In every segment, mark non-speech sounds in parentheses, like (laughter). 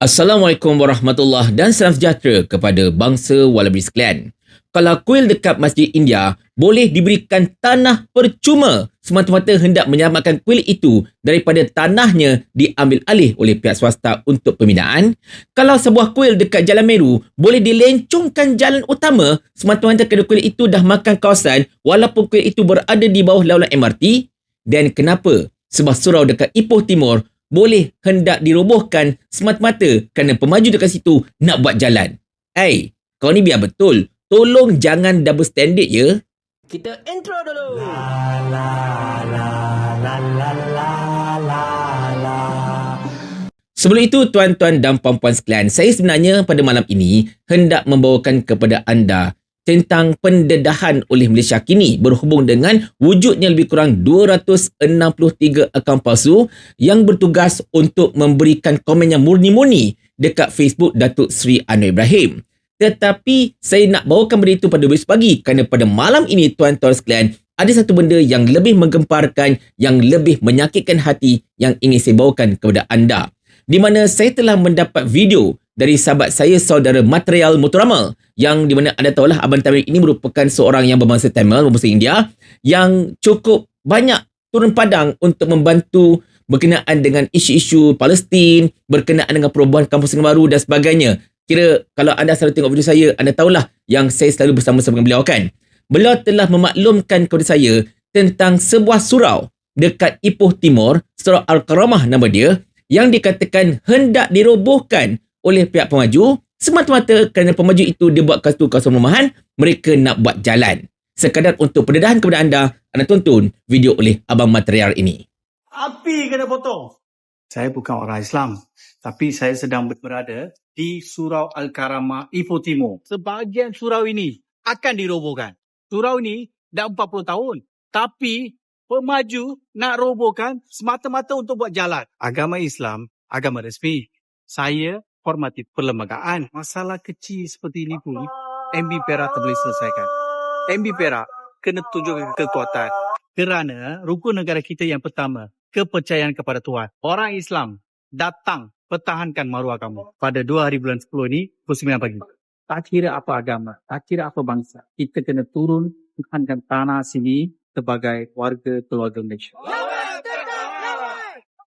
Assalamualaikum warahmatullahi dan salam sejahtera kepada bangsa Wallaby sekalian. Kalau kuil dekat Masjid India boleh diberikan tanah percuma semata-mata hendak menyelamatkan kuil itu daripada tanahnya diambil alih oleh pihak swasta untuk pembinaan. Kalau sebuah kuil dekat Jalan Meru boleh dilencongkan jalan utama semata-mata kerana kuil itu dah makan kawasan walaupun kuil itu berada di bawah laulan MRT. Dan kenapa sebuah surau dekat Ipoh Timur boleh hendak dirobohkan semata-mata kerana pemaju dekat situ nak buat jalan. Hey, kau ni biar betul. Tolong jangan double standard ya. Kita intro dulu. Sebelum itu, tuan-tuan dan puan-puan sekalian, saya sebenarnya pada malam ini hendak membawakan kepada anda tentang pendedahan oleh Malaysia kini berhubung dengan wujudnya lebih kurang 263 akaun palsu yang bertugas untuk memberikan komen yang murni-murni dekat Facebook Datuk Seri Anwar Ibrahim. Tetapi saya nak bawakan berita pada besok pagi kerana pada malam ini tuan-tuan sekalian ada satu benda yang lebih menggemparkan, yang lebih menyakitkan hati yang ingin saya bawakan kepada anda di mana saya telah mendapat video dari sahabat saya saudara material Motorama yang di mana anda tahulah Abang Tamir ini merupakan seorang yang berbangsa Tamil, berbangsa India yang cukup banyak turun padang untuk membantu berkenaan dengan isu-isu Palestin, berkenaan dengan perubahan kampus yang baru dan sebagainya. Kira kalau anda selalu tengok video saya, anda tahulah yang saya selalu bersama-sama dengan beliau kan. Beliau telah memaklumkan kepada saya tentang sebuah surau dekat Ipoh Timur, Surau Al-Karamah nama dia, yang dikatakan hendak dirobohkan oleh pihak pemaju semata-mata kerana pemaju itu dia buat satu kawasan perumahan mereka nak buat jalan sekadar untuk pendedahan kepada anda anda tonton video oleh Abang Material ini Api kena potong. Saya bukan orang Islam, tapi saya sedang berada di Surau Al-Karamah, Ipoh Timur. Sebahagian surau ini akan dirobohkan. Surau ini dah 40 tahun. Tapi pemaju nak robohkan semata-mata untuk buat jalan. Agama Islam, agama resmi. Saya hormati perlembagaan. Masalah kecil seperti ini pun MB Perak tak boleh selesaikan. MB Perak kena tunjukkan kekuatan. Kerana rukun negara kita yang pertama, kepercayaan kepada Tuhan. Orang Islam datang pertahankan maruah kamu. Pada 2 hari bulan 10 ini, pukul 9 pagi. Tak kira apa agama, tak kira apa bangsa. Kita kena turun pertahankan tanah sini sebagai warga keluarga Malaysia.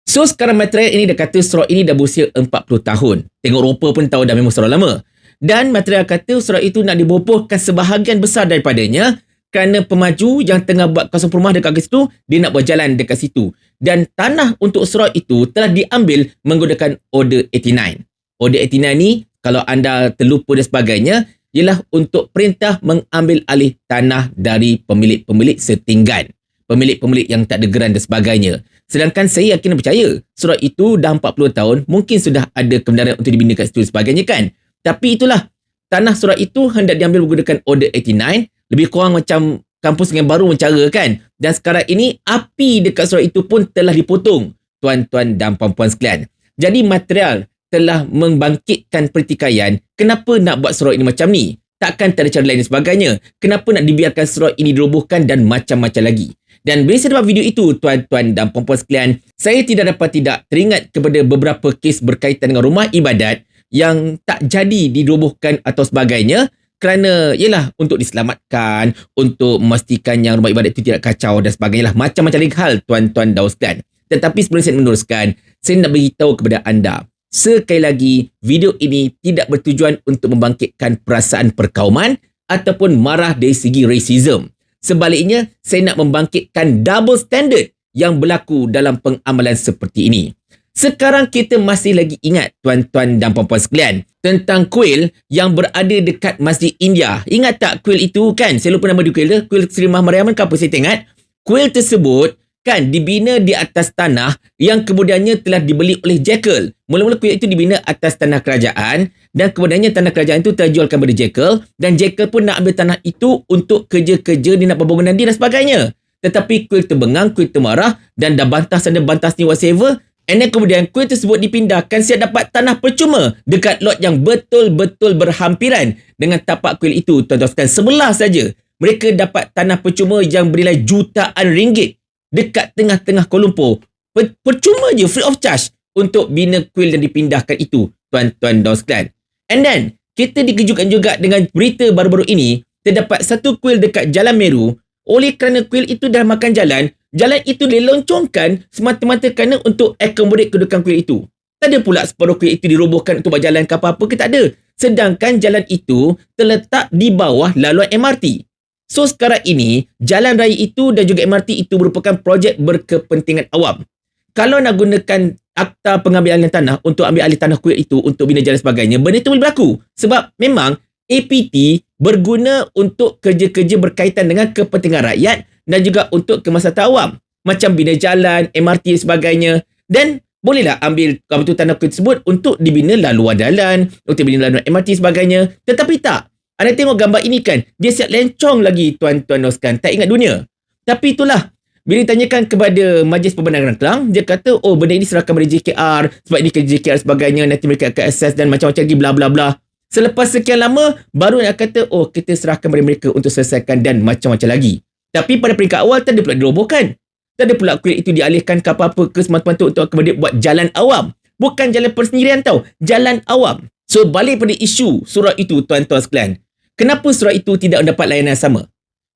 So sekarang material ini dia kata surau ini dah berusia 40 tahun. Tengok rupa pun tahu dah memang surau lama. Dan material kata surau itu nak dibopohkan sebahagian besar daripadanya kerana pemaju yang tengah buat kawasan perumah dekat situ, dia nak buat jalan dekat situ. Dan tanah untuk surau itu telah diambil menggunakan Order 89. Order 89 ni, kalau anda terlupa dan sebagainya, ialah untuk perintah mengambil alih tanah dari pemilik-pemilik setinggan. Pemilik-pemilik yang tak ada geran dan sebagainya. Sedangkan saya yakin dan percaya, surat itu dah 40 tahun, mungkin sudah ada kebenaran untuk dibina kat situ dan sebagainya kan. Tapi itulah, tanah surat itu hendak diambil menggunakan Order 89, lebih kurang macam kampus yang baru mencara kan. Dan sekarang ini, api dekat surat itu pun telah dipotong, tuan-tuan dan puan-puan sekalian. Jadi material telah membangkitkan pertikaian, kenapa nak buat surau ini macam ni? Takkan tak ada cara lain dan sebagainya? Kenapa nak dibiarkan surau ini dirobohkan dan macam-macam lagi? Dan bila saya dapat video itu, tuan-tuan dan puan-puan sekalian, saya tidak dapat tidak teringat kepada beberapa kes berkaitan dengan rumah ibadat yang tak jadi dirobohkan atau sebagainya kerana ialah untuk diselamatkan, untuk memastikan yang rumah ibadat itu tidak kacau dan sebagainya lah. Macam-macam lagi hal tuan-tuan dan sekalian. Tetapi sebelum saya meneruskan, saya nak beritahu kepada anda. Sekali lagi, video ini tidak bertujuan untuk membangkitkan perasaan perkauman ataupun marah dari segi racism. Sebaliknya, saya nak membangkitkan double standard yang berlaku dalam pengamalan seperti ini. Sekarang kita masih lagi ingat tuan-tuan dan puan-puan sekalian tentang kuil yang berada dekat Masjid India. Ingat tak kuil itu kan? Saya lupa nama dia kuil dia. Kuil Seri Mahmariam kan apa saya ingat? Kuil tersebut kan dibina di atas tanah yang kemudiannya telah dibeli oleh Jekyll. Mula-mula kuil itu dibina atas tanah kerajaan dan kemudiannya tanah kerajaan itu terjualkan kepada Jekyll dan Jekyll pun nak ambil tanah itu untuk kerja-kerja dia nak pembangunan dia dan sebagainya. Tetapi kuil terbengang, kuil termarah dan dah bantah sana bantah sini whatever And then kemudian kuil tersebut dipindahkan siap dapat tanah percuma dekat lot yang betul-betul berhampiran dengan tapak kuil itu. Tuan-tuan sebelah saja mereka dapat tanah percuma yang bernilai jutaan ringgit dekat tengah-tengah Kuala Lumpur. Per- percuma je, free of charge untuk bina kuil dan dipindahkan itu. tuan-tuan dan sekalian. And then, kita dikejutkan juga dengan berita baru-baru ini, terdapat satu kuil dekat Jalan Meru, oleh kerana kuil itu dah makan jalan, jalan itu diloncongkan semata-mata kerana untuk akomodik kedudukan kuil itu. Tak ada pula separuh kuil itu dirobohkan untuk berjalan ke apa-apa ke tak ada. Sedangkan jalan itu terletak di bawah laluan MRT. So sekarang ini, jalan raya itu dan juga MRT itu merupakan projek berkepentingan awam. Kalau nak gunakan akta pengambilan alih tanah untuk ambil alih tanah kuil itu untuk bina jalan sebagainya, benda itu boleh berlaku. Sebab memang APT berguna untuk kerja-kerja berkaitan dengan kepentingan rakyat dan juga untuk kemaslahatan awam. Macam bina jalan, MRT dan sebagainya. Dan bolehlah ambil tu tanah kuil tersebut untuk dibina laluan jalan, untuk dibina laluan MRT sebagainya. Tetapi tak. Anda tengok gambar ini kan, dia siap lencong lagi tuan-tuan Oskan. Tak ingat dunia. Tapi itulah, bila ditanyakan kepada Majlis Pembandaran Kelang, dia kata, oh benda ini serahkan kepada JKR, sebab ini kerja JKR sebagainya, nanti mereka akan akses dan macam-macam lagi bla bla bla. Selepas sekian lama, baru nak kata, oh kita serahkan kepada mereka untuk selesaikan dan macam-macam lagi. Tapi pada peringkat awal, tak ada pula dirobohkan. Tak ada pula kuil itu dialihkan ke apa-apa ke semata-mata untuk kemudian buat jalan awam. Bukan jalan persendirian tau, jalan awam. So balik pada isu surau itu tuan-tuan sekalian. Kenapa surau itu tidak mendapat layanan sama?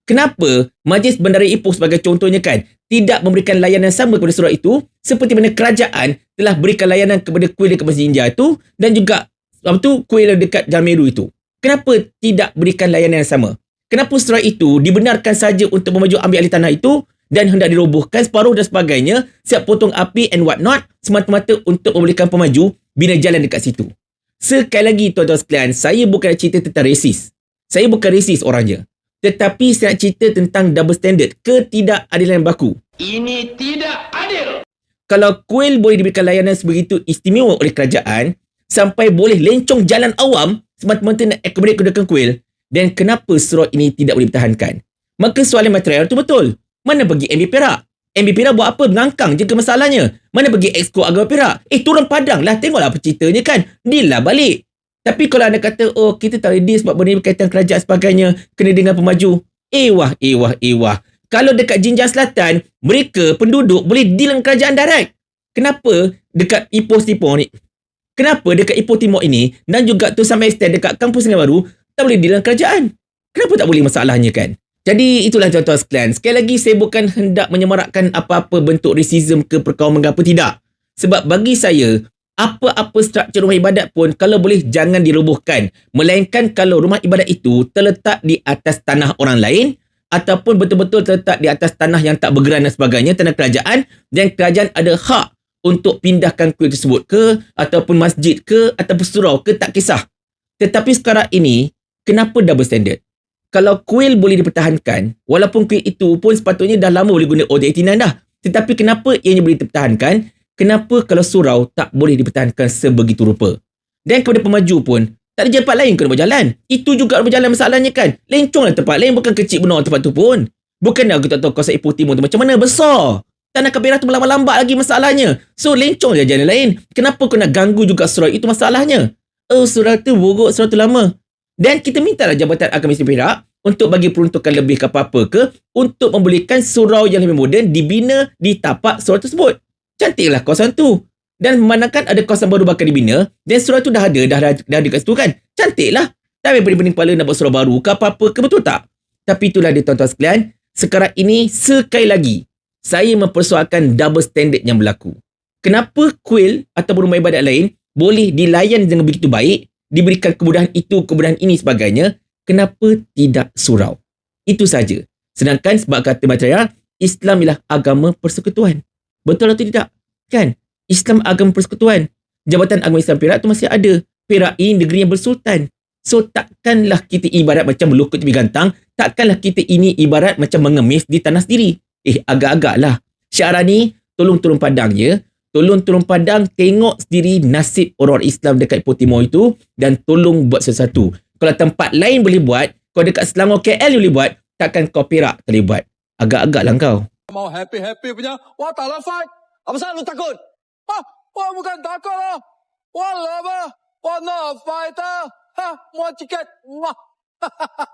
Kenapa Majlis Bandara Ipoh sebagai contohnya kan tidak memberikan layanan sama kepada surau itu seperti mana kerajaan telah berikan layanan kepada kuil dekat Masjid India itu dan juga apa tu kuil dekat Jameru itu. Kenapa tidak berikan layanan yang sama? Kenapa surau itu dibenarkan saja untuk memaju ambil alih tanah itu dan hendak dirobohkan separuh dan sebagainya siap potong api and what not semata-mata untuk membolehkan pemaju bina jalan dekat situ. Sekali lagi tuan-tuan sekalian, saya bukan cerita tentang resis. Saya bukan resis orangnya. Tetapi saya nak cerita tentang double standard, ketidakadilan berlaku. Ini tidak adil. Kalau kuil boleh diberikan layanan sebegitu istimewa oleh kerajaan, sampai boleh lencong jalan awam semata-mata nak akomodik kedudukan kuil, dan kenapa surau ini tidak boleh dipertahankan? Maka soalan material itu betul. Mana pergi MB Perak? MB Perak buat apa? Mengangkang je ke masalahnya. Mana pergi Exco Agama Perak? Eh, turun padang lah. Tengoklah apa ceritanya kan. Deal lah balik. Tapi kalau anda kata, oh kita tak ready sebab benda ni berkaitan kerajaan sebagainya, kena dengan pemaju. Eh wah, eh wah, eh wah. Kalau dekat Jinjang Selatan, mereka penduduk boleh deal dengan kerajaan direct. Kenapa dekat Ipoh Timur ni? Kenapa dekat Ipoh Timur ini dan juga tu sampai extend dekat Kampung Sungai Baru tak boleh deal dengan kerajaan? Kenapa tak boleh masalahnya kan? Jadi itulah tuan-tuan sekalian. Sekali lagi saya bukan hendak menyemarakkan apa-apa bentuk racism ke perkauman ke apa tidak. Sebab bagi saya, apa-apa struktur rumah ibadat pun kalau boleh jangan dirobohkan. Melainkan kalau rumah ibadat itu terletak di atas tanah orang lain ataupun betul-betul terletak di atas tanah yang tak bergerak dan sebagainya, tanah kerajaan dan kerajaan ada hak untuk pindahkan kuil tersebut ke ataupun masjid ke ataupun surau ke tak kisah. Tetapi sekarang ini, kenapa double standard? Kalau kuil boleh dipertahankan, walaupun kuil itu pun sepatutnya dah lama boleh guna Old 89 dah. Tetapi kenapa ianya boleh dipertahankan? Kenapa kalau surau tak boleh dipertahankan sebegitu rupa? Dan kepada pemaju pun, tak ada tempat lain kena berjalan. Itu juga berjalan masalahnya kan. Lenconglah tempat lain, bukan kecil benar tempat tu pun. Bukan aku tak tahu kawasan Ipoh Timur tu macam mana, besar. Tanah Kabirah tu melambat-lambat lagi masalahnya. So, lencong je jalan lain. Kenapa kau nak ganggu juga surau itu masalahnya? Oh, surau tu buruk, surau tu lama. Dan kita minta lah Jabatan Agama Islam Perak untuk bagi peruntukan lebih ke apa-apa ke untuk membolehkan surau yang lebih moden dibina di tapak surau tersebut cantiklah kawasan tu. Dan memandangkan ada kawasan baru bakal dibina, dan surau tu dah ada, dah, dah, dah ada kat situ kan. Cantiklah. Tak payah pening kepala nak buat surau baru ke apa-apa ke, betul tak? Tapi itulah dia tuan-tuan sekalian. Sekarang ini, sekali lagi, saya mempersoalkan double standard yang berlaku. Kenapa kuil atau rumah ibadat lain boleh dilayan dengan begitu baik, diberikan kemudahan itu, kemudahan ini sebagainya, kenapa tidak surau? Itu saja. Sedangkan sebab kata material, Islam ialah agama persekutuan. Betul atau tidak? Kan? Islam agama persekutuan. Jabatan Agama Islam Perak tu masih ada. Perak ini negeri yang bersultan. So takkanlah kita ibarat macam melukut tepi gantang. Takkanlah kita ini ibarat macam mengemis di tanah sendiri. Eh agak-agak lah. Syarat ni tolong turun padang je. Tolong turun padang tengok sendiri nasib orang Islam dekat Ipoh Timur itu dan tolong buat sesuatu. Kalau tempat lain boleh buat, kau dekat Selangor KL boleh buat, takkan kau Perak tak boleh buat. Agak-agak lah kau. Mau happy-happy punya. Wah, tak fight. Apa salah lu takut? Wah, wah bukan takut lah. Wah, lama. Wah, no fighter. Ha, mau tiket. Wah. (laughs)